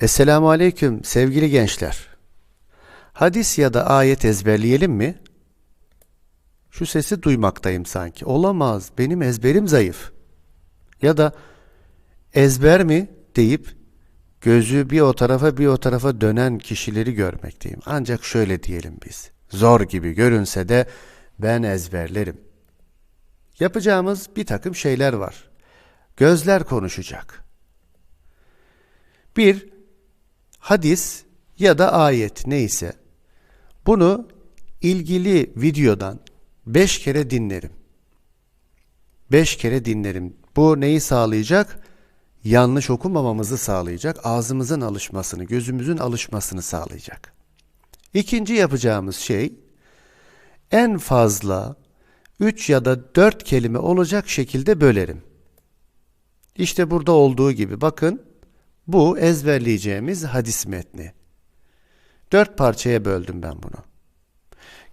Esselamu Aleyküm sevgili gençler. Hadis ya da ayet ezberleyelim mi? Şu sesi duymaktayım sanki. Olamaz, benim ezberim zayıf. Ya da ezber mi deyip gözü bir o tarafa bir o tarafa dönen kişileri görmekteyim. Ancak şöyle diyelim biz. Zor gibi görünse de ben ezberlerim. Yapacağımız bir takım şeyler var. Gözler konuşacak. Bir, hadis ya da ayet neyse bunu ilgili videodan beş kere dinlerim. Beş kere dinlerim. Bu neyi sağlayacak? Yanlış okumamamızı sağlayacak. Ağzımızın alışmasını, gözümüzün alışmasını sağlayacak. İkinci yapacağımız şey en fazla üç ya da dört kelime olacak şekilde bölerim. İşte burada olduğu gibi bakın bu ezberleyeceğimiz hadis metni. Dört parçaya böldüm ben bunu.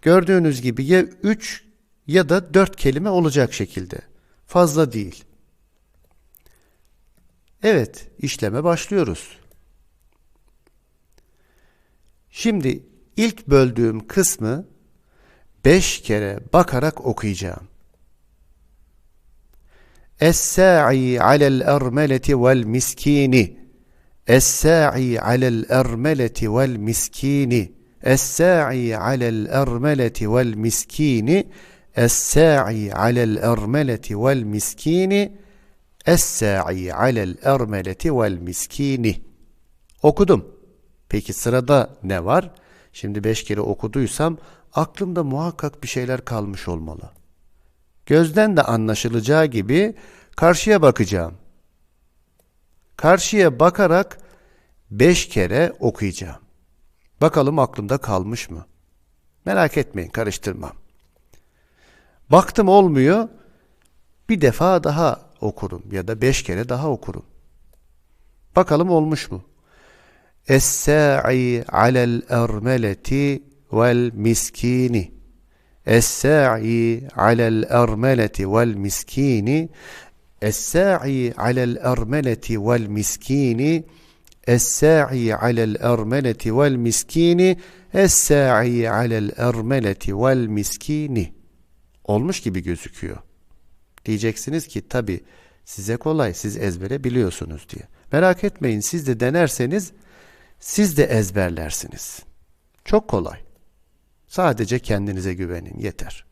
Gördüğünüz gibi ya üç ya da dört kelime olacak şekilde. Fazla değil. Evet, işleme başlıyoruz. Şimdi ilk böldüğüm kısmı beş kere bakarak okuyacağım. Es-sa'i alel ermeleti vel miskini Es-sa'i alel ermeleti vel miskini Es-sa'i alel ermeleti vel miskini Es-sa'i alel ermeleti vel miskini Es-sa'i alel ermeleti vel miskini Okudum. Peki sırada ne var? Şimdi beş kere okuduysam aklımda muhakkak bir şeyler kalmış olmalı. Gözden de anlaşılacağı gibi karşıya bakacağım. Karşıya bakarak beş kere okuyacağım. Bakalım aklımda kalmış mı? Merak etmeyin karıştırmam. Baktım olmuyor. Bir defa daha okurum ya da beş kere daha okurum. Bakalım olmuş mu? Es-sa'i alel ermeleti vel miskini. Es-sa'i alel ermeleti vel miskini. Es-sa'i alel ermeleti vel miskini. Es-sa'i alel ermeleti vel miskini. Es-sa'i alel ermeleti vel miskini. Olmuş gibi gözüküyor. Diyeceksiniz ki tabi size kolay siz ezbere biliyorsunuz diye. Merak etmeyin siz de denerseniz siz de ezberlersiniz. Çok kolay. Sadece kendinize güvenin yeter.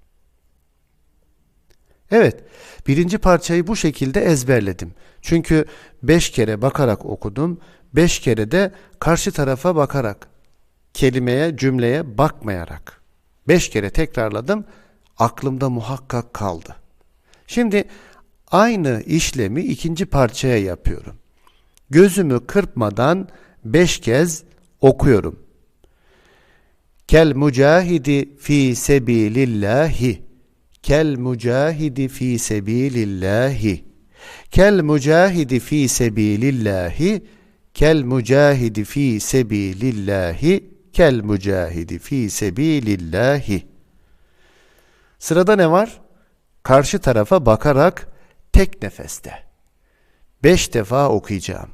Evet, birinci parçayı bu şekilde ezberledim. Çünkü beş kere bakarak okudum, beş kere de karşı tarafa bakarak, kelimeye, cümleye bakmayarak. Beş kere tekrarladım, aklımda muhakkak kaldı. Şimdi aynı işlemi ikinci parçaya yapıyorum. Gözümü kırpmadan beş kez okuyorum. Kel mucahidi fi sebilillahi. Kel mucahidi fi sebilillahi. Kel mucahidi fi sebilillahi. Kel mucahidi fi sebilillahi. Kel mucahidi fi sebilillahi. Sırada ne var? Karşı tarafa bakarak tek nefeste. Beş defa okuyacağım.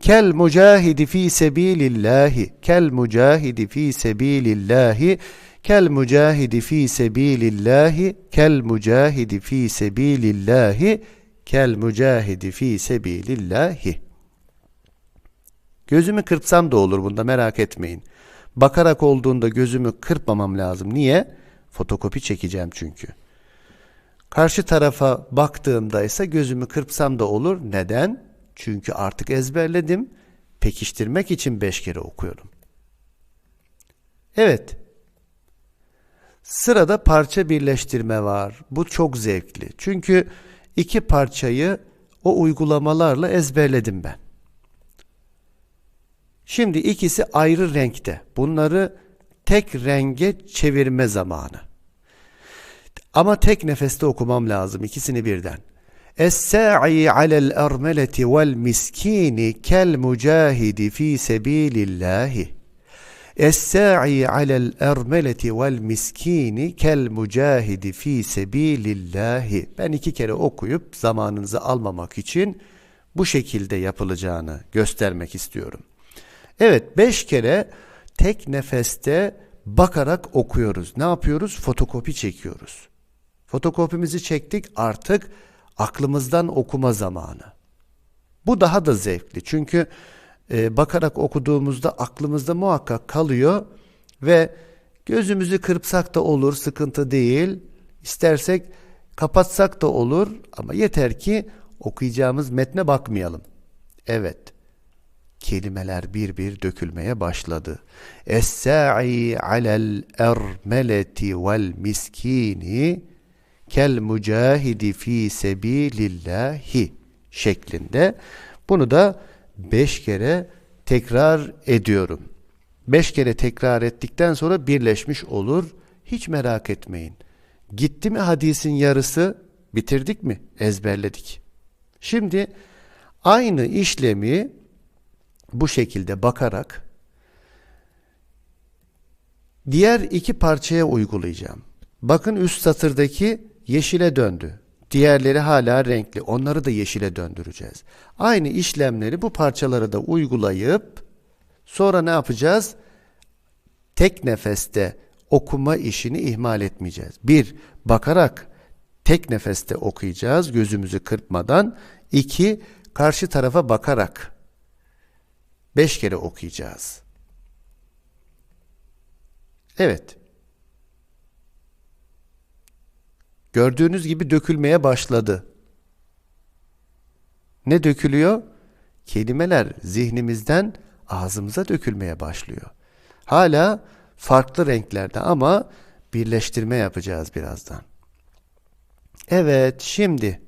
Kel mucahidi fi sebilillahi. Kel mucahidi fi sebilillahi. Kel mucahidi fi sebilillahi. Kel mucahidi fi sebilillahi. Kel mucahidi fi sebilillahi. Gözümü kırpsam da olur bunda merak etmeyin. Bakarak olduğunda gözümü kırpmamam lazım. Niye? Fotokopi çekeceğim çünkü. Karşı tarafa baktığımda ise gözümü kırpsam da olur. Neden? Çünkü artık ezberledim. Pekiştirmek için beş kere okuyorum. Evet. Sırada parça birleştirme var. Bu çok zevkli. Çünkü iki parçayı o uygulamalarla ezberledim ben. Şimdi ikisi ayrı renkte. Bunları tek renge çevirme zamanı. Ama tek nefeste okumam lazım ikisini birden. Es-sa'i alel ermeleti vel miskini kel mucahidi fi sebilillahi. Es-sa'i alel ermeleti vel miskini kel mucahidi fi sebilillahi. Ben iki kere okuyup zamanınızı almamak için bu şekilde yapılacağını göstermek istiyorum. Evet beş kere tek nefeste bakarak okuyoruz. Ne yapıyoruz? Fotokopi çekiyoruz. Fotokopimizi çektik artık aklımızdan okuma zamanı. Bu daha da zevkli çünkü e, bakarak okuduğumuzda aklımızda muhakkak kalıyor ve gözümüzü kırpsak da olur sıkıntı değil. İstersek kapatsak da olur ama yeter ki okuyacağımız metne bakmayalım. Evet kelimeler bir bir dökülmeye başladı. Es-sa'i alel ermeleti vel miskini kel mücahidi fi sebilillahi şeklinde. Bunu da beş kere tekrar ediyorum. Beş kere tekrar ettikten sonra birleşmiş olur. Hiç merak etmeyin. Gitti mi hadisin yarısı? Bitirdik mi? Ezberledik. Şimdi aynı işlemi bu şekilde bakarak diğer iki parçaya uygulayacağım. Bakın üst satırdaki yeşile döndü. Diğerleri hala renkli. Onları da yeşile döndüreceğiz. Aynı işlemleri bu parçalara da uygulayıp sonra ne yapacağız? Tek nefeste okuma işini ihmal etmeyeceğiz. Bir, bakarak tek nefeste okuyacağız gözümüzü kırpmadan. İki, karşı tarafa bakarak beş kere okuyacağız. Evet. Gördüğünüz gibi dökülmeye başladı. Ne dökülüyor? Kelimeler zihnimizden ağzımıza dökülmeye başlıyor. Hala farklı renklerde ama birleştirme yapacağız birazdan. Evet, şimdi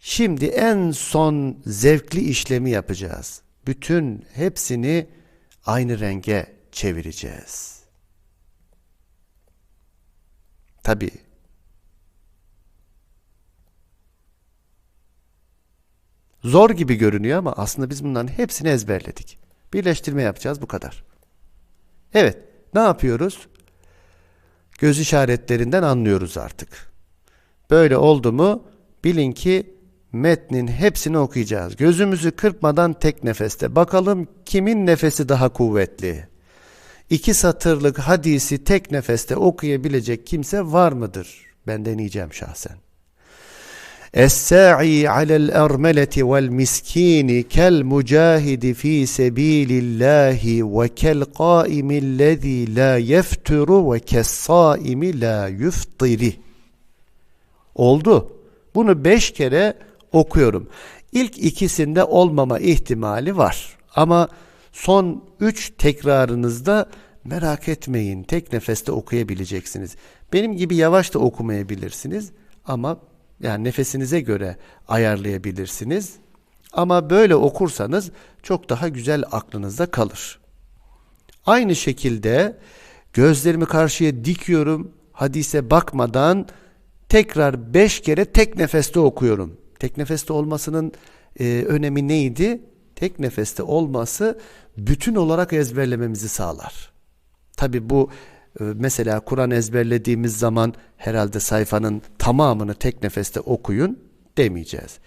Şimdi en son zevkli işlemi yapacağız. Bütün hepsini aynı renge çevireceğiz. Tabi zor gibi görünüyor ama aslında biz bunların hepsini ezberledik. Birleştirme yapacağız bu kadar. Evet, ne yapıyoruz? Göz işaretlerinden anlıyoruz artık. Böyle oldu mu bilin ki metnin hepsini okuyacağız. Gözümüzü kırpmadan tek nefeste. Bakalım kimin nefesi daha kuvvetli? İki satırlık hadisi tek nefeste okuyabilecek kimse var mıdır? Ben deneyeceğim şahsen. Es-sa'i alel ermeleti vel miskini kel mucahidi fi sebilillahi ve kel qaimillezî la yefturu ve kes saimi la yuftiri. Oldu. Bunu beş kere okuyorum. İlk ikisinde olmama ihtimali var. Ama son üç tekrarınızda merak etmeyin tek nefeste okuyabileceksiniz. Benim gibi yavaş da okumayabilirsiniz ama yani nefesinize göre ayarlayabilirsiniz. Ama böyle okursanız çok daha güzel aklınızda kalır. Aynı şekilde gözlerimi karşıya dikiyorum. Hadise bakmadan tekrar beş kere tek nefeste okuyorum. Tek nefeste olmasının e, önemi neydi? Tek nefeste olması bütün olarak ezberlememizi sağlar. Tabi bu e, mesela Kur'an ezberlediğimiz zaman herhalde sayfanın tamamını tek nefeste okuyun demeyeceğiz.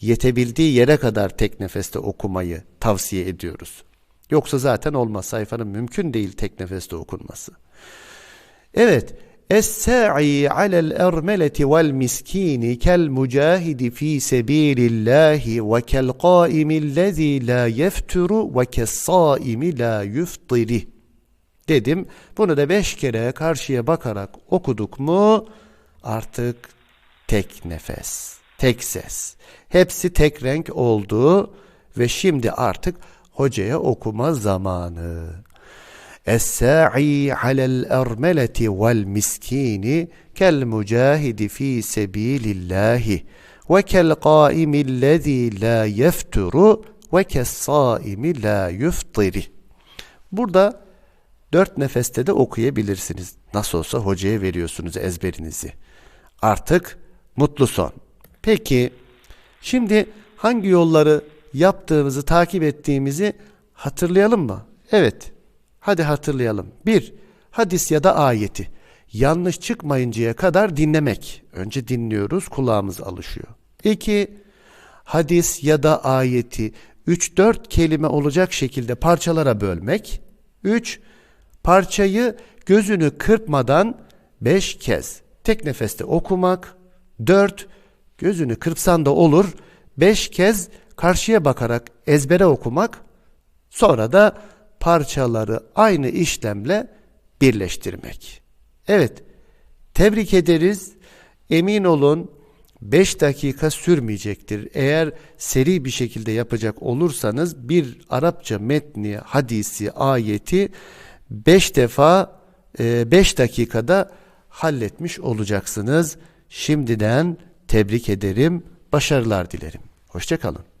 Yetebildiği yere kadar tek nefeste okumayı tavsiye ediyoruz. Yoksa zaten olmaz. Sayfanın mümkün değil tek nefeste okunması. Evet, Es-sa'i alel ermeleti vel miskini kel mücahidi fi sebilillahi ve kel qaimillezî la yefturu ve kes saimi la yuftiri. Dedim. Bunu da beş kere karşıya bakarak okuduk mu artık tek nefes, tek ses. Hepsi tek renk oldu ve şimdi artık hocaya okuma zamanı. Es-sa'i alel ermeleti vel miskini kel mücahidi fi sebilillahi ve kel qaimillezî la yefturu ve kes saimi la yuftiri. Burada dört nefeste de okuyabilirsiniz. Nasıl olsa hocaya veriyorsunuz ezberinizi. Artık mutlu son. Peki şimdi hangi yolları yaptığımızı, takip ettiğimizi hatırlayalım mı? Evet. Hadi hatırlayalım. Bir, hadis ya da ayeti. Yanlış çıkmayıncaya kadar dinlemek. Önce dinliyoruz, kulağımız alışıyor. İki, hadis ya da ayeti 3-4 kelime olacak şekilde parçalara bölmek. 3. Parçayı gözünü kırpmadan 5 kez tek nefeste okumak. 4. Gözünü kırpsan da olur 5 kez karşıya bakarak ezbere okumak. Sonra da parçaları aynı işlemle birleştirmek. Evet, tebrik ederiz. Emin olun 5 dakika sürmeyecektir. Eğer seri bir şekilde yapacak olursanız bir Arapça metni, hadisi, ayeti 5 defa 5 dakikada halletmiş olacaksınız. Şimdiden tebrik ederim, başarılar dilerim. Hoşçakalın.